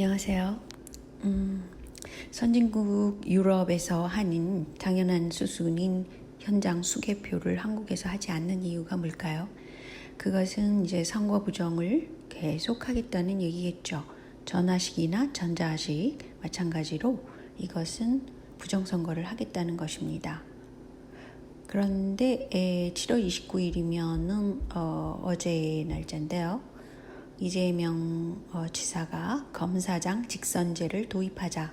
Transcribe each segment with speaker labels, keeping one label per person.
Speaker 1: 안녕하세요. 음, 선진국 유럽에서 하는 당연한 수순인 현장 수개표를 한국에서 하지 않는 이유가 뭘까요? 그것은 이제 선거 부정을 계속 하겠다는 얘기겠죠. 전화식이나 전자식 마찬가지로 이것은 부정선거를 하겠다는 것입니다. 그런데 에, 7월 29일이면은 어, 어제 날짜인데요. 이재명 어, 지사가 검사장 직선제를 도입하자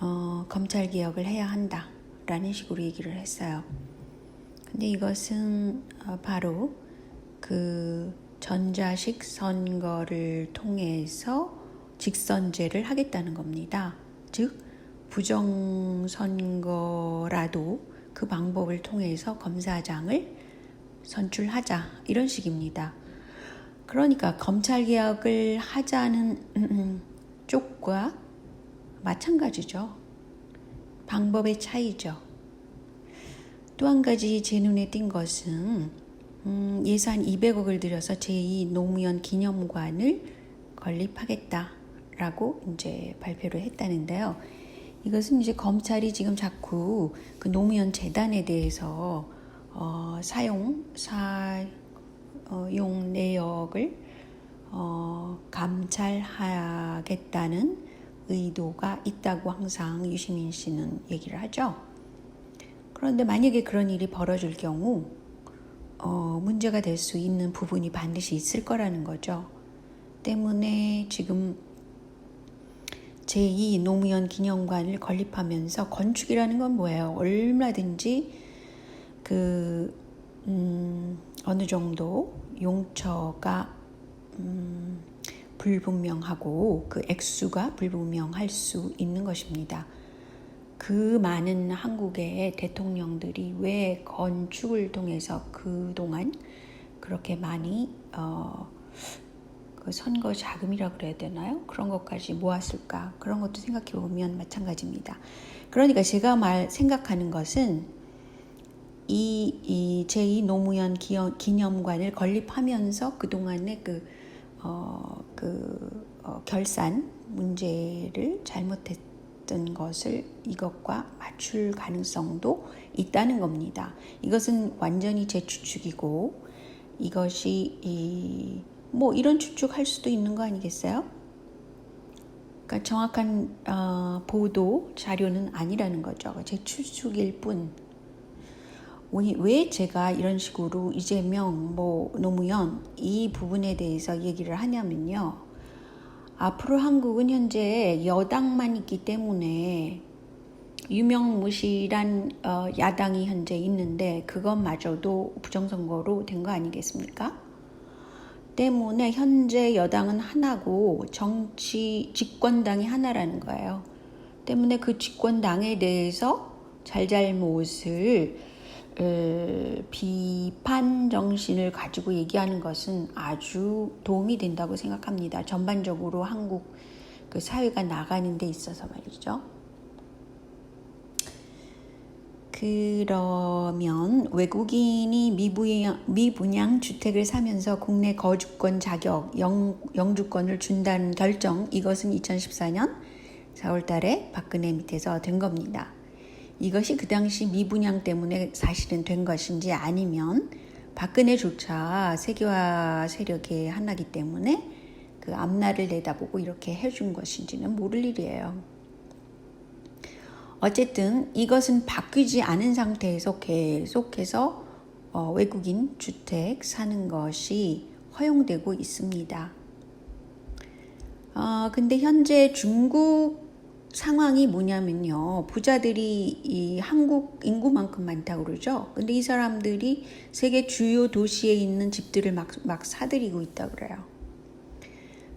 Speaker 1: 어, 검찰 개혁을 해야 한다라는 식으로 얘기를 했어요. 근데 이것은 어, 바로 그 전자식 선거를 통해서 직선제를 하겠다는 겁니다. 즉 부정 선거라도 그 방법을 통해서 검사장을 선출하자 이런 식입니다. 그러니까 검찰 개혁을 하자는 쪽과 마찬가지죠. 방법의 차이죠. 또 한 가지 제 눈에 띈 것은 음, 예산 200억을 들여서 제2 노무현 기념관을 건립하겠다라고 이제 발표를 했다는데요. 이것은 이제 검찰이 지금 자꾸 그 노무현 재단에 대해서 어, 사용 사 용 내역을 어, 감찰하겠다는 의도가 있다고 항상 유시민 씨는 얘기를 하죠. 그런데 만약에 그런 일이 벌어질 경우 어, 문제가 될 수 있는 부분이 반드시 있을 거라는 거죠. 때문에 지금 제2 노무현 기념관을 건립하면서 건축이라는 건 뭐예요? 얼마든지 그 음, 어느 정도 용처가 음, 불분명하고 그 액수가 불분명할 수 있는 것입니다. 그 많은 한국의 대통령들이 왜 건축을 통해서 그동안 그렇게 많이 어, 그 선거 자금이라 그래야 되나요? 그런 것까지 모았을까? 그런 것도 생각해 보면 마찬가지입니다. 그러니까 제가 말 생각하는 것은 이, 이 제2 노무현 기념, 기념관을 건립하면서 그동안의 그, 어, 그 어, 결산 문제를 잘못했던 것을 이것과 맞출 가능성도 있다는 겁니다. 이것은 완전히 제 추측이고 이것이 이, 뭐 이런 추측할 수도 있는 거 아니겠어요? 그러니까 정확한 어, 보도 자료는 아니라는 거죠. 제 추측일 뿐. 왜 제가 이런 식으로 이재명, 뭐 노무현 이 부분에 대해서 얘기를 하냐면요. 앞으로 한국은 현재 여당만 있기 때문에 유명무실한 어, 야당이 현재 있는데 그것마저도 부정선거로 된 거 아니겠습니까? 때문에 현재 여당은 하나고 정치 집권당이 하나라는 거예요. 때문에 그 집권당에 대해서 잘잘못을 에, 비판 정신을 가지고 얘기하는 것은 아주 도움이 된다고 생각합니다. 전반적으로 한국 그 사회가 나가는 데 있어서 말이죠. 그러면 외국인이 미분양, 미분양 주택을 사면서 국내 거주권 자격 영, 영주권을 준다는 결정 이것은 2014년 4월 달에 박근혜 밑에서 된 겁니다. 이것이 그 당시 미분양 때문에 사실은 된 것인지 아니면 박근혜조차 세계화 세력의 하나기 때문에 그 앞날을 내다보고 이렇게 해준 것인지는 모를 일이에요. 어쨌든 이것은 바뀌지 않은 상태에서 계속해서 어, 외국인 주택 사는 것이 허용되고 있습니다. 어, 근데 현재 중국 상황이 뭐냐면요. 부자들이 이 한국 인구만큼 많다고 그러죠. 근데 이 사람들이 세계 주요 도시에 있는 집들을 막, 막 사들이고 있다 그래요.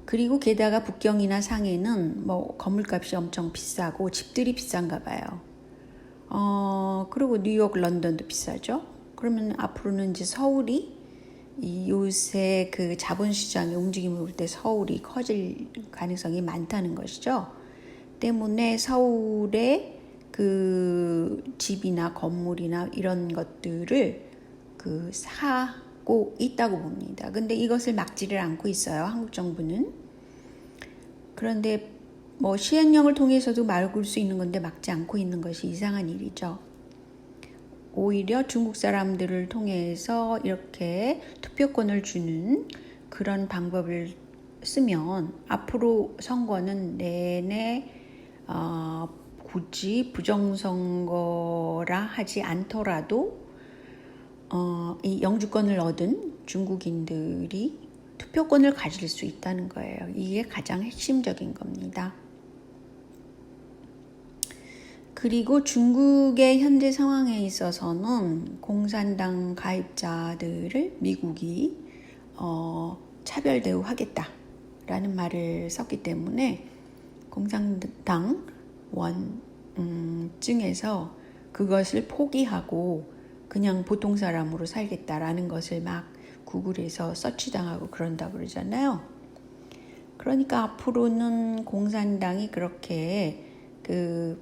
Speaker 1: 그리고 게다가 북경이나 상해는 뭐 건물값이 엄청 비싸고 집들이 비싼가 봐요. 어, 그리고 뉴욕, 런던도 비싸죠. 그러면 앞으로는 이제 서울이 이 요새 그 자본시장의 움직임을 볼 때 서울이 커질 가능성이 많다는 것이죠. 때문에 서울의 그 집이나 건물이나 이런 것들을 그 사고 있다고 봅니다. 근데 이것을 막지를 않고 있어요. 한국 정부는. 그런데 뭐 시행령을 통해서도 막을 수 있는 건데 막지 않고 있는 것이 이상한 일이죠. 오히려 중국 사람들을 통해서 이렇게 투표권을 주는 그런 방법을 쓰면 앞으로 선거는 내내 어, 굳이 부정선거라 하지 않더라도 어, 이 영주권을 얻은 중국인들이 투표권을 가질 수 있다는 거예요. 이게 가장 핵심적인 겁니다. 그리고 중국의 현재 상황에 있어서는 공산당 가입자들을 미국이 어, 차별 대우하겠다라는 말을 썼기 때문에 공산당 원증에서 그것을 포기하고 그냥 보통 사람으로 살겠다라는 것을 막 구글에서 서치당하고 그런다 그러잖아요. 그러니까 앞으로는 공산당이 그렇게 그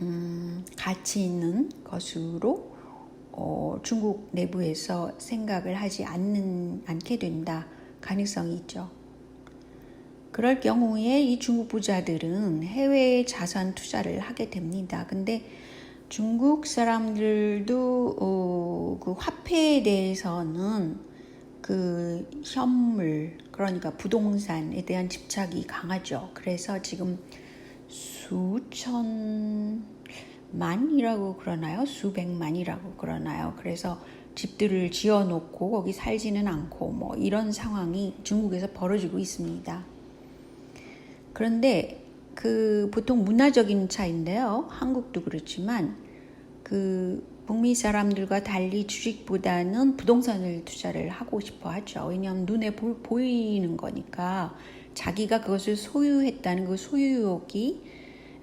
Speaker 1: 음, 가치 있는 것으로 어, 중국 내부에서 생각을 하지 않는 않게 된다 가능성이 있죠. 그럴 경우에 이 중국 부자들은 해외 자산 투자를 하게 됩니다. 근데 중국 사람들도 어, 그 화폐에 대해서는 그 현물 그러니까 부동산에 대한 집착이 강하죠. 그래서 지금 수천 만이라고 그러나요? 수백만이라고 그러나요? 그래서 집들을 지어 놓고 거기 살지는 않고 뭐 이런 상황이 중국에서 벌어지고 있습니다. 그런데 그 보통 문화적인 차인데요. 한국도 그렇지만 그 북미 사람들과 달리 주식보다는 부동산을 투자를 하고 싶어 하죠. 왜냐하면 눈에 보, 보이는 거니까 자기가 그것을 소유했다는 그 소유욕이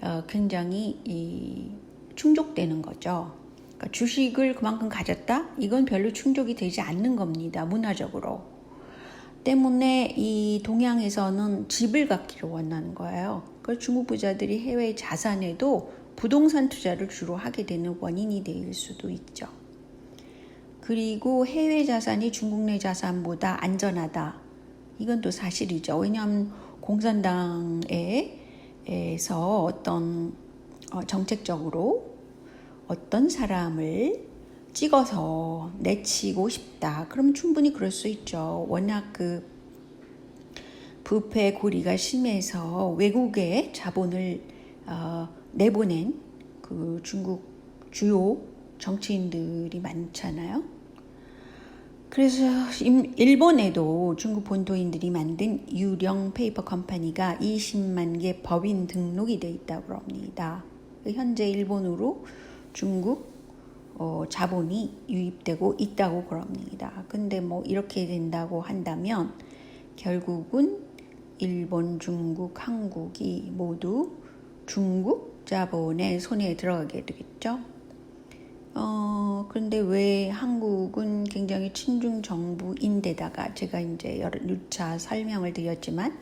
Speaker 1: 어, 굉장히 이, 충족되는 거죠. 그러니까 주식을 그만큼 가졌다? 이건 별로 충족이 되지 않는 겁니다. 문화적으로. 때문에 이 동양에서는 집을 갖기를 원하는 거예요. 그 중국 부자들이 해외 자산에도 부동산 투자를 주로 하게 되는 원인이 될 수도 있죠. 그리고 해외 자산이 중국 내 자산보다 안전하다. 이건 또 사실이죠. 왜냐하면 공산당에서 어떤 어, 정책적으로 어떤 사람을 찍어서 내치고 싶다. 그럼 충분히 그럴 수 있죠. 워낙 그 부패 고리가 심해서 외국에 자본을 어, 내보낸 그 중국 주요 정치인들이 많잖아요. 그래서 일본에도 중국 본토인들이 만든 유령 페이퍼 컴퍼니가 20만 개 법인 등록이 돼 있다고 합니다. 현재 일본으로 중국 어, 자본이 유입되고 있다고 그럽니다. 근데 뭐 이렇게 된다고 한다면 결국은 일본, 중국, 한국이 모두 중국 자본의 손에 들어가게 되겠죠. 어, 그런데 왜 한국은 굉장히 친중 정부인데다가 제가 이제 여러 누차 설명을 드렸지만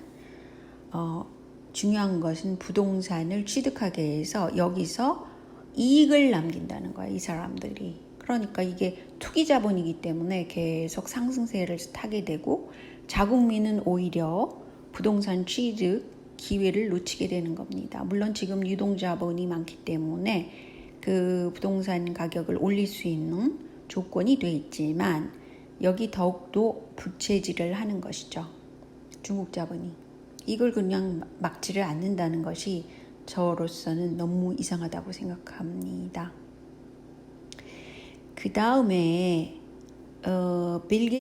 Speaker 1: 어, 중요한 것은 부동산을 취득하게 해서 여기서 이익을 남긴다는 거야, 이 사람들이. 그러니까 이게 투기 자본이기 때문에 계속 상승세를 타게 되고 자국민은 오히려 부동산 취득 기회를 놓치게 되는 겁니다. 물론 지금 유동 자본이 많기 때문에 그 부동산 가격을 올릴 수 있는 조건이 돼 있지만 여기 더욱더 부채질을 하는 것이죠. 중국 자본이. 이걸 그냥 막지를 않는다는 것이 저로서는 너무 이상하다고 생각합니다. 그 다음에 어, 빌